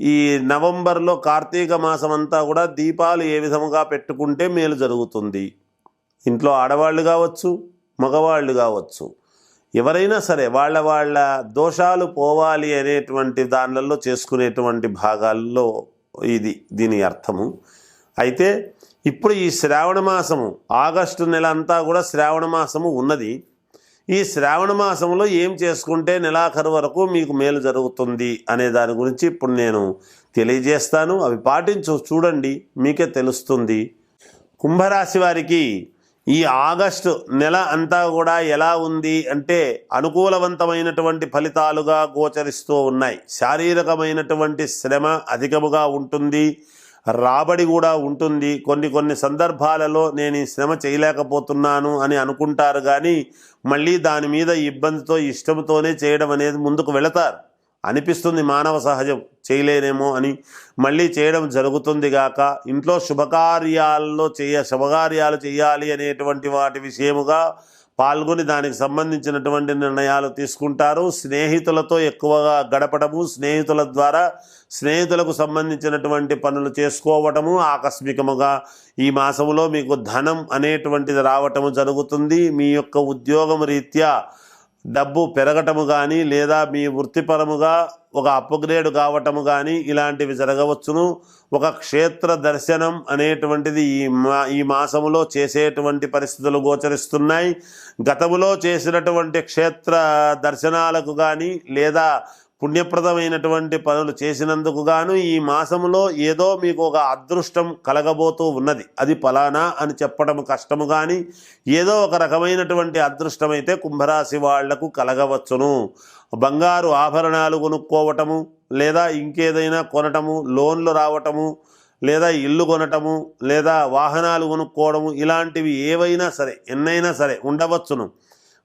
ఈ నవంబర్లో కార్తీక మాసం అంతా కూడా దీపాలు ఏ విధముగా పెట్టుకుంటే మేలు జరుగుతుంది? ఇంట్లో ఆడవాళ్ళు కావచ్చు మగవాళ్ళు కావచ్చు. ఎవరైనా సరే వాళ్ళ వాళ్ళ దోషాలు పోవాలి అనేటువంటి దానిలలో చేసుకునేటువంటి భాగాల్లో ఇది దీని అర్థము. అయితే ఇప్పుడు ఈ శ్రావణ మాసము ఆగస్టు నెల అంతా కూడా శ్రావణ మాసము ఉన్నది. ఈ శ్రావణ మాసంలో ఏం చేసుకుంటే నెలాఖరు వరకు మీకు మేలు జరుగుతుంది అనే దాని గురించి ఇప్పుడు నేను తెలియజేస్తాను. అవి పాటించు చూడండి మీకే తెలుస్తుంది. కుంభరాశి వారికి ఈ ఆగస్టు నెల అంతా కూడా ఎలా ఉంది అంటే అనుకూలవంతమైనటువంటి ఫలితాలుగా గోచరిస్తూ ఉన్నాయి. శారీరకమైనటువంటి శ్రమ అధికముగా ఉంటుంది. రాబడి కూడా ఉంటుంది. కొన్ని కొన్ని సందర్భాలలో నేను ఈ శ్రమ చేయలేకపోతున్నాను అని అనుకుంటారు కానీ మళ్ళీ దాని మీద ఇబ్బందితో ఇష్టంతోనే చేయడం అనేది ముందుకు వెళతారు. అనిపిస్తుంది మానవ సహజం చేయలేనేమో అని. మళ్ళీ చేయడం జరుగుతుంది గాక ఇంట్లో శుభకార్యాల్లో చేయ శుభకార్యాలు చేయాలి అనేటువంటి వాటి విషయముగా పాల్గొని దానికి సంబంధించినటువంటి నిర్ణయాలు తీసుకుంటారు. స్నేహితులతో ఎక్కువగా గడపడము స్నేహితుల ద్వారా స్నేహితులకు సంబంధించినటువంటి పనులు చేసుకోవటము ఆకస్మికముగా ఈ మాసంలో మీకు ధనం అనేటువంటిది రావటము జరుగుతుంది. మీ యొక్క ఉద్యోగం రీత్యా డబ్బు పెరగటము కానీ లేదా మీ వృత్తిపరముగా ఒక అప్గ్రేడ్ కావటము కానీ ఇలాంటివి జరగవచ్చును. ఒక క్షేత్ర దర్శనం అనేటువంటిది ఈ మా ఈ మాసములో చేసేటువంటి పరిస్థితులు గోచరిస్తున్నాయి. గతములో చేసినటువంటి క్షేత్ర దర్శనాలకు కానీ లేదా పుణ్యప్రదమైనటువంటి పనులు చేసినందుకు గాను ఈ మాసములో ఏదో మీకు ఒక అదృష్టం కలగబోతూ ఉన్నది. అది ఫలానా అని చెప్పడం కష్టము కానీ ఏదో ఒక రకమైనటువంటి అదృష్టం అయితే కుంభరాశి వాళ్ళకు కలగవచ్చును. బంగారు ఆభరణాలు కొనుక్కోవటము లేదా ఇంకేదైనా కొనటము లోన్లు రావటము లేదా ఇల్లు కొనటము లేదా వాహనాలు కొనుక్కోవడము ఇలాంటివి ఏవైనా సరే ఎన్నైనా సరే ఉండవచ్చును.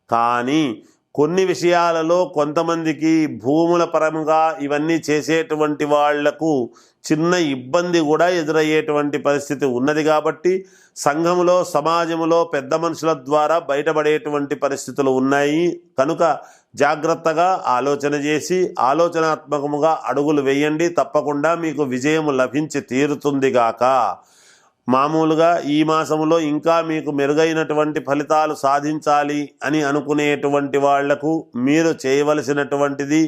కానీ కొన్ని విషయాలలో కొంతమందికి భూముల పరంగా ఇవన్నీ చేసేటువంటి వాళ్ళకు చిన్న ఇబ్బంది కూడా ఎదురయ్యేటువంటి పరిస్థితి ఉన్నది కాబట్టి సంఘములో సమాజములో పెద్ద మనుషుల ద్వారా బయటపడేటువంటి పరిస్థితులు ఉన్నాయి. కనుక జాగ్రత్తగా ఆలోచన చేసి ఆలోచనాత్మకముగా అడుగులు వేయండి. తప్పకుండా మీకు విజయం లభించి తీరుతుందిగాక మామూలుగా ఈ మాసంలో ఇంకా మీకు మెరుగైనటువంటి ఫలితాలు సాధించాలి అని అనుకునేటువంటి వాళ్ళకు మీరు చేయవలసినటువంటిది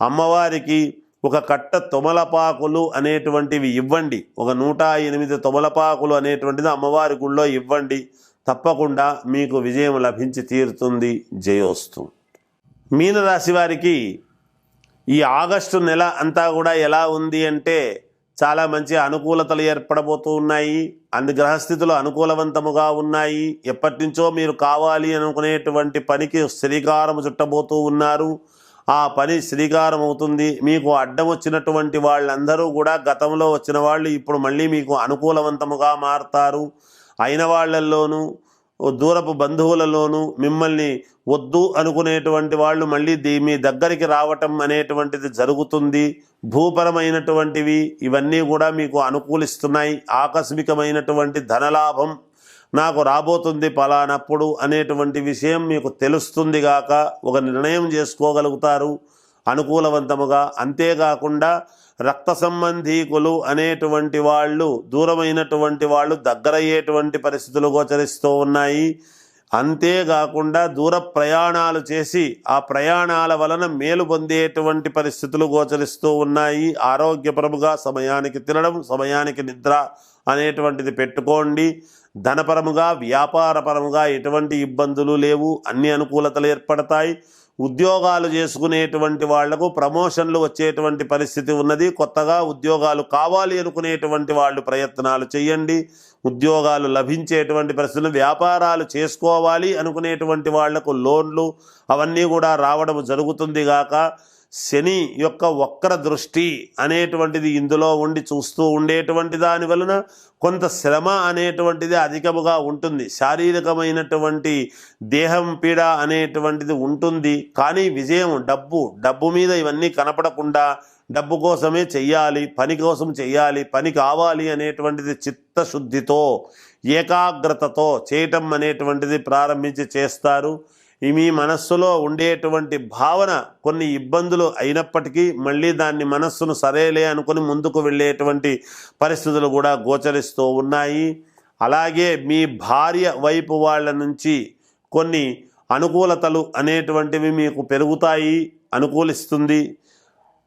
అమ్మవారికి ఒక కట్ట తొమలపాకులు అనేటువంటివి ఇవ్వండి. ఒక నూట ఎనిమిది తొమలపాకులు అనేటువంటిది అమ్మవారి గుళ్ళో ఇవ్వండి. తప్పకుండా మీకు విజయం లభించి తీరుతుంది. జయోస్తు. మీనరాశి వారికి ఈ ఆగస్టు నెల అంతా కూడా ఎలా ఉంది అంటే చాలా మంచి అనుకూలతలు ఏర్పడబోతూ ఉన్నాయి. అన్ని గ్రహస్థితులు అనుకూలవంతముగా ఉన్నాయి. ఎప్పటి నుంచో మీరు కావాలి అనుకునేటువంటి పనికి శ్రీకారం చుట్టబోతూ ఉన్నారు. ఆ పని శ్రీకారం అవుతుంది మీకు అడ్డం వచ్చినటువంటి వాళ్ళందరూ కూడా గతంలో వచ్చిన వాళ్ళు ఇప్పుడు మళ్ళీ మీకు అనుకూలవంతముగా మారుతారు. అయిన వాళ్ళల్లోనూ దూరపు బంధువులలోనూ మిమ్మల్ని వద్దు అనుకునేటువంటి వాళ్ళు మళ్ళీ దీ మీ దగ్గరికి రావటం అనేటువంటిది జరుగుతుంది. భూపరమైనటువంటివి ఇవన్నీ కూడా మీకు అనుకూలిస్తున్నాయి. ఆకస్మికమైనటువంటి ధనలాభం నాకు రాబోతుంది పలానప్పుడు అనేటువంటి విషయం మీకు తెలుస్తుంది గాక ఒక నిర్ణయం చేసుకోగలుగుతారు. అనుకూలవంతముగా అంతేకాకుండా రక్త సంబంధీకులు అనేటువంటి వాళ్ళు దూరమైనటువంటి వాళ్ళు దగ్గరయ్యేటువంటి పరిస్థితులు గోచరిస్తూ ఉన్నాయి. అంతేకాకుండా దూర ప్రయాణాలు చేసి ఆ ప్రయాణాల వలన మేలు పొందేటువంటి పరిస్థితులు గోచరిస్తూ ఉన్నాయి. ఆరోగ్యపరముగా సమయానికి తినడం సమయానికి నిద్ర అనేటువంటిది పెట్టుకోండి. ధనపరముగా వ్యాపారపరముగా ఎటువంటి ఇబ్బందులు లేవు. అన్ని అనుకూలతలు ఏర్పడతాయి. ఉద్యోగాలు చేసుకునేటువంటి వాళ్ళకు ప్రమోషన్లు వచ్చేటువంటి పరిస్థితి ఉన్నది. కొత్తగా ఉద్యోగాలు కావాలి అనుకునేటువంటి వాళ్ళు ప్రయత్నాలు చేయండి. ఉద్యోగాలు లభించేటువంటి పరిస్థితులు వ్యాపారాలు చేసుకోవాలి అనుకునేటువంటి వాళ్ళకు లోన్లు అవన్నీ కూడా రావడం జరుగుతుంది గాక శని యొక్క వక్ర దృష్టి అనేటువంటిది ఇందులో ఉండి చూస్తూ ఉండేటువంటి దాని వలన కొంత శ్రమ అనేటువంటిది అధికముగా ఉంటుంది. శారీరకమైనటువంటి దేహం పీడ అనేటువంటిది ఉంటుంది. కానీ విజయం డబ్బు డబ్బు మీద ఇవన్నీ కనపడకుండా డబ్బు కోసమే చెయ్యాలి పని కోసం చెయ్యాలి పని కావాలి అనేటువంటిది చిత్తశుద్ధితో ఏకాగ్రతతో చేయటం అనేటువంటిది ప్రారంభించి చేస్తారు. మీ మనస్సులో ఉండేటువంటి భావన కొన్ని ఇబ్బందులు అయినప్పటికీ మళ్ళీ దాన్ని మనస్సును సరేలే అనుకుని ముందుకు వెళ్ళేటువంటి పరిస్థితులు కూడా గోచరిస్తూ ఉన్నాయి. అలాగే మీ భార్య వైపు వాళ్ళ నుంచి కొన్ని అనుకూలతలు అనేటువంటివి మీకు పెరుగుతాయి అనుకూలిస్తుంది.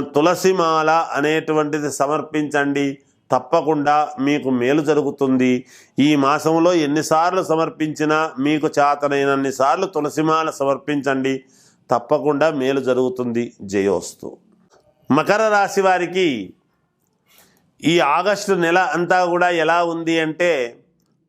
తులసిమాల అనేటువంటిది సమర్పించండి. తప్పకుండా మీకు మేలు జరుగుతుంది. ఈ మాసంలో ఎన్నిసార్లు సమర్పించినా మీకు చేతనైనన్నిసార్లు తులసిమాల సమర్పించండి. తప్పకుండా మేలు జరుగుతుంది. జయోస్తు. మకర రాశి వారికి ఈ ఆగస్టు నెల అంతా కూడా ఎలా ఉంది అంటే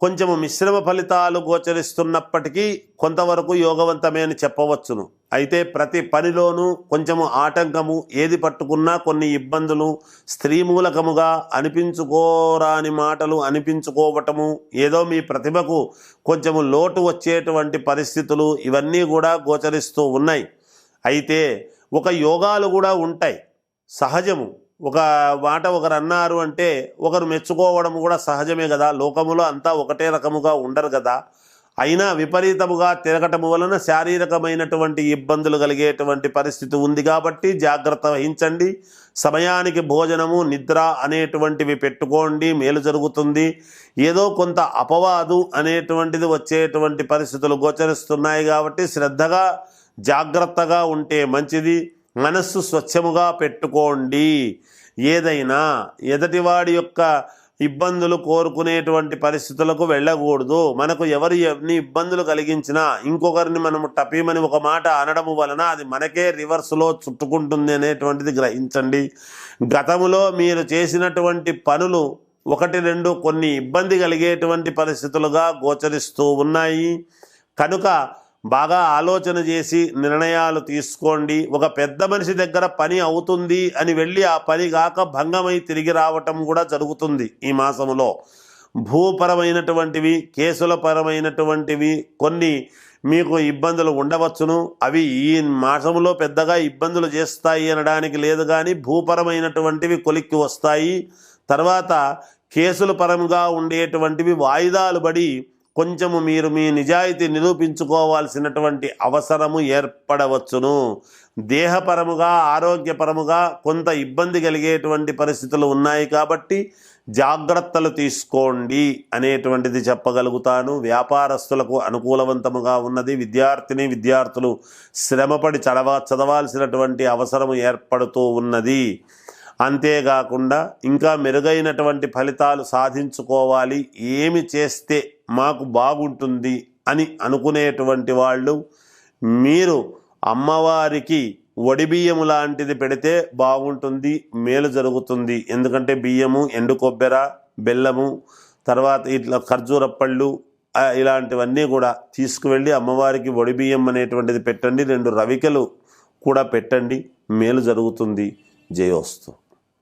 కొంచెము మిశ్రమ ఫలితాలు గోచరిస్తున్నప్పటికీ కొంతవరకు యోగవంతమే అని చెప్పవచ్చును. అయితే ప్రతి పనిలోనూ కొంచెము ఆటంకము ఏది పట్టుకున్నా కొన్ని ఇబ్బందులు స్త్రీ మూలకముగా అనిపించుకోరాని మాటలు అనిపించుకోవటము ఏదో మీ ప్రతిభకు కొంచెము లోటు వచ్చేటువంటి పరిస్థితులు ఇవన్నీ కూడా గోచరిస్తూ ఉన్నాయి. అయితే ఒక యోగాలు కూడా ఉంటాయి. సహజము. ఒక మాట ఒకరు అన్నారు అంటే ఒకరు మెచ్చుకోవడం కూడా సహజమే కదా. లోకములో అంతా ఒకటే రకముగా ఉండరు కదా. అయినా విపరీతముగా తిరగటము వలన శారీరకమైనటువంటి ఇబ్బందులు కలిగేటువంటి పరిస్థితి ఉంది కాబట్టి జాగ్రత్త వహించండి. సమయానికి భోజనము నిద్ర అనేటువంటివి పెట్టుకోండి. మేలు జరుగుతుంది. ఏదో కొంత అపవాదు అనేటువంటిది వచ్చేటువంటి పరిస్థితులు గోచరిస్తున్నాయి కాబట్టి శ్రద్ధగా జాగ్రత్తగా ఉంటే మంచిది. మనస్సు స్వచ్ఛముగా పెట్టుకోండి. ఏదైనా ఎదటివాడి యొక్క ఇబ్బందులు కోరుకునేటువంటి పరిస్థితులకు వెళ్ళకూడదు. మనకు ఎవరు ఎన్ని ఇబ్బందులు కలిగించినా ఇంకొకరిని మనము టపీమని ఒక మాట అనడము వలన అది మనకే రివర్స్లో చుట్టుకుంటుంది అనేటువంటిది గ్రహించండి. గతములో మీరు చేసినటువంటి పనులు ఒకటి రెండు కొన్ని ఇబ్బంది కలిగేటువంటి పరిస్థితులుగా గోచరిస్తూ ఉన్నాయి. కనుక బాగా ఆలోచన చేసి నిర్ణయాలు తీసుకోండి. ఒక పెద్ద మనిషి దగ్గర పని అవుతుంది అని వెళ్ళి ఆ పని కాక భంగమై తిరిగి రావటం కూడా జరుగుతుంది ఈ మాసంలో భూపరమైనటువంటివి కేసుల పరమైనటువంటివి కొన్ని మీకు ఇబ్బందులు ఉండవచ్చును. అవి ఈ మాసంలో పెద్దగా ఇబ్బందులు చేస్తాయి అనడానికి లేదు కానీ భూపరమైనటువంటివి కొలిక్కి వస్తాయి. తర్వాత కేసుల పరంగా ఉండేటువంటివి వాయిదాలు పడి కొంచెము మీరు మీ నిజాయితీ నిరూపించుకోవాల్సినటువంటి అవసరము ఏర్పడవచ్చును. దేహపరముగా ఆరోగ్యపరముగా కొంత ఇబ్బంది కలిగేటువంటి పరిస్థితులు ఉన్నాయి కాబట్టి జాగ్రత్తలు తీసుకోండి అనేటువంటిది చెప్పగలుగుతాను. వ్యాపారస్తులకు అనుకూలవంతముగా ఉన్నది. విద్యార్థిని విద్యార్థులు శ్రమపడి చదవ చదవాల్సినటువంటి అవసరం ఏర్పడుతూ ఉన్నది. అంతేకాకుండా ఇంకా మెరుగైనటువంటి ఫలితాలు సాధించుకోవాలి. ఏమి చేస్తే మాకు బాగుంటుంది అని అనుకునేటువంటి వాళ్ళు మీరు అమ్మవారికి వడి లాంటిది పెడితే బాగుంటుంది మేలు జరుగుతుంది. ఎందుకంటే బియ్యము ఎండు కొబ్బెర బెల్లము తర్వాత ఇట్లా ఖర్జూర పళ్ళు ఇలాంటివన్నీ కూడా తీసుకువెళ్ళి అమ్మవారికి వడి బియ్యం అనేటువంటిది పెట్టండి. రెండు రవికలు కూడా పెట్టండి. మేలు జరుగుతుంది. జయోస్తు.